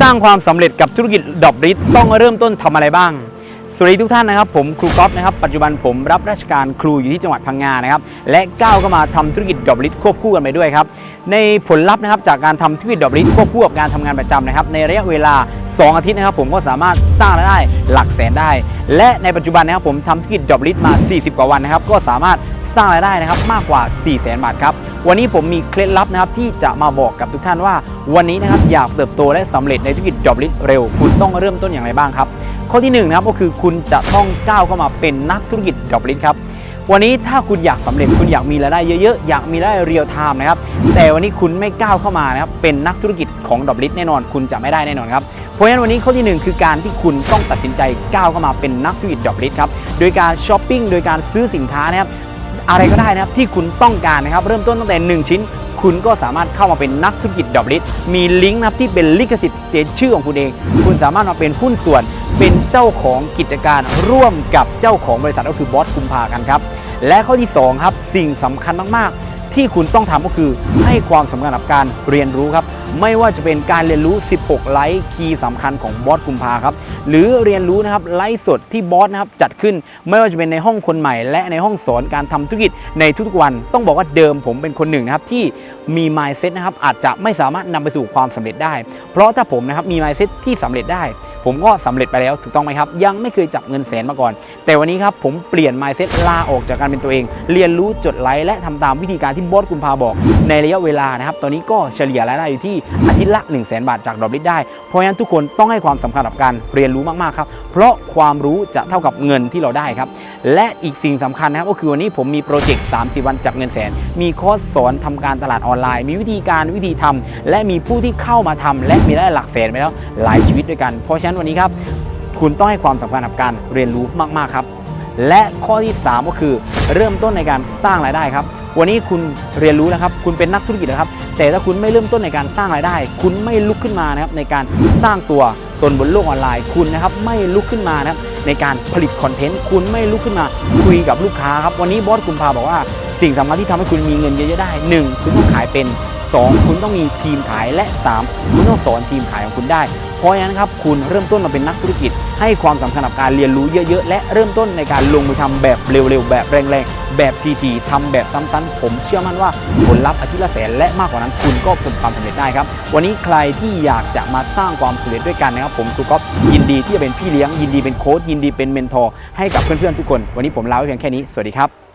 สร้างความสำเร็จกับธุรกิจดอกริทต้องเริ่มต้นทำอะไรบ้าง สวัสดีทุกท่านนะครับผมครูก๊อฟนะครับปัจจุบันผมรับราชการครูอยู่ที่จังหวัดพังงานะครับและก้าวก็มาทำธุรกิจดอกริสควบคู่กันไปด้วยครับในผลลัพธ์นะครับจากการทำธุรกิจดอกริสควบคู่กับการทำงานประจำนะครับในระยะเวลา 2 อาทิตย์นะครับผมก็สามารถสร้างรายได้หลักแสนได้ และในปัจจุบันนะครับผมทำธุรกิจดอกริสมา 40 กว่าวันนะครับก็สามารถสร้างรายได้นะครับมากกว่า 4 0 0 0 0 0 บาทครับวันนี้ผมมีเคล็ดลับนะครับที่จะมาบอกกับทุกท่านว่า วันนี้นะครับอยากเติบโตและสำเร็จในธุรกิจดอกริสเร็ว คุณต้องเริ่มต้นอย่างไรบ้างครับ ข้อที่หนึ่งนะครับก็คือคุณจะต้องก้าวเข้ามาเป็นนักธุรกิจดอกลิสครับวันนี้ถ้าคุณอยากสำเร็จคุณอยากมีรายได้เยอะๆ อยากมีรายได้เรียลไทม์นะครับแต่วันนี้คุณไม่ก้าวเข้ามานะครับเป็นนักธุรกิจของดอกลิสแน่นอน คุณจะไม่ได้แน่นอนครับเพราะฉะนั้นวันนี้ข้อที่หนึ่งคือการที่คุณต้องตัดสินใจก้าวเข้ามาเป็นนักธุรกิจดอกลิสครับโดยการช้อปปิ้งโดยการซื้อสินค้านะครับอะไรก็ได้นะครับที่คุณต้องการนะครับเริ่มต้นตั้งแต่ 1 ชิ้น คุณก็สามารถเข้ามาเป็นนักธุรกิจดอกลิสมีลิงก์นะครับที่เป็นลิขสิทธิ์เป็นชื่อของคุณเอง คุณสามารถมาเป็นหุ้นส่วน เป็นเจ้าของกิจการร่วมกับเจ้าของบริษัทก็คือบอสคุมพากันครับ และข้อที่2ครับสิ่งสำคัญมากๆ ที่คุณต้องทำก็คือให้ความสำคัญกับการเรียนรู้ครับ ไม่ว่าจะเป็นการเรียนรู้ 16 ไลฟ์คีย์สำคัญของบอสกุมภาครับ หรือเรียนรู้นะครับไลฟ์สดที่บอสนะครับจัดขึ้น ไม่ว่าจะเป็นในห้องคนใหม่ และในห้องสอนการทำธุรกิจในทุกๆวัน ต้องบอกว่าเดิมผมเป็นคนหนึ่งนะครับที่มี mindset นะครับอาจจะไม่สามารถนำไปสู่ความสำเร็จได้ เพราะถ้าผมนะครับมี mindset ที่สำเร็จได้ ผมก็สำเร็จไปแล้วถูกต้องไหมครับ ยังไม่เคยจับเงินแสนมาก่อน แต่วันนี้ครับผมเปลี่ยน mindset ลาออกจากการเป็นตัวเอง เรียนรู้จดไลค์และทำตามวิธีการที่บอสกุมภาบอก ในระยะเวลานะครับ ตอนนี้ก็เฉลี่ยรายได้อยู่ที่อาทิตย์ละ 1 0 0 0 0แบาทจากดอกลิตได้เพราะฉะนั้นทุกคนต้องให้ความสำคัญกับการเรียนรู้มากๆครับเพราะความรู้จะเท่ากับเงินที่เราได้ครับและอีกสิ่งสำคัญนะครับก็คือวันนี้ผมมีโปรเจกต์ 30 วันจับเงินแสน มีคอร์สสอนทำการตลาดออนไลน์ มีวิธีการวิธีทำและมีผู้ที่เข้ามาทำและมีรายได้หลักแสนไปแล้วหลายชีวิตด้วยกัน เพราะฉะนั้นวันนี้ครับ คุณต้องให้ความสำคัญกับการเรียนรู้มาก ๆ ครับ และข้อที่ 3 ก็คือเริ่มต้นในการสร้างรายได้ครับ วันนี้คุณเรียนรู้นะครับ คุณเป็นนักธุรกิจนะครับ แต่ถ้าคุณไม่เริ่มต้นในการสร้างรายได้ คุณไม่ลุกขึ้นมานะครับในการสร้างตัวตนบนโลกออนไลน์ คุณนะครับไม่ลุกขึ้นมานะครับในการผลิตคอนเทนต์ คุณไม่ลุกขึ้นมาคุยกับลูกค้าครับ วันนี้บอสกุมภาบอกว่าสิ่งสำคัญที่ทำให้คุณมีเงินเยอะๆได้หนึ่งคุณต้องขายเป็น 2 คุณต้องมีทีมขายและ 3 คุณต้องสอนทีมขายของคุณได้ เพราะฉะนั้นครับคุณเริ่มต้นมาเป็นนักธุรกิจ ให้ความสำคัญกับการเรียนรู้เยอะๆ และเริ่มต้นในการลงมือทำแบบเร็วๆ แบบแรงๆ แบบทีๆทำแบบซ้ำๆผมเชื่อมั่นว่าผลลัพธ์อาทิตย์ละแสนและมากกว่านั้นคุณก็ประสบความสำเร็จได้ครับ วันนี้ใครที่อยากจะมาสร้างความสำเร็จด้วยกันนะครับ ผมครูก๊อฟยินดีที่จะเป็นพี่เลี้ยงยินดีเป็นโค้ชยินดีเป็นเมนทอร์ให้กับเพื่อนๆทุกคน วันนี้ผมลาไว้เพียงแค่นี้สวัสดีครับ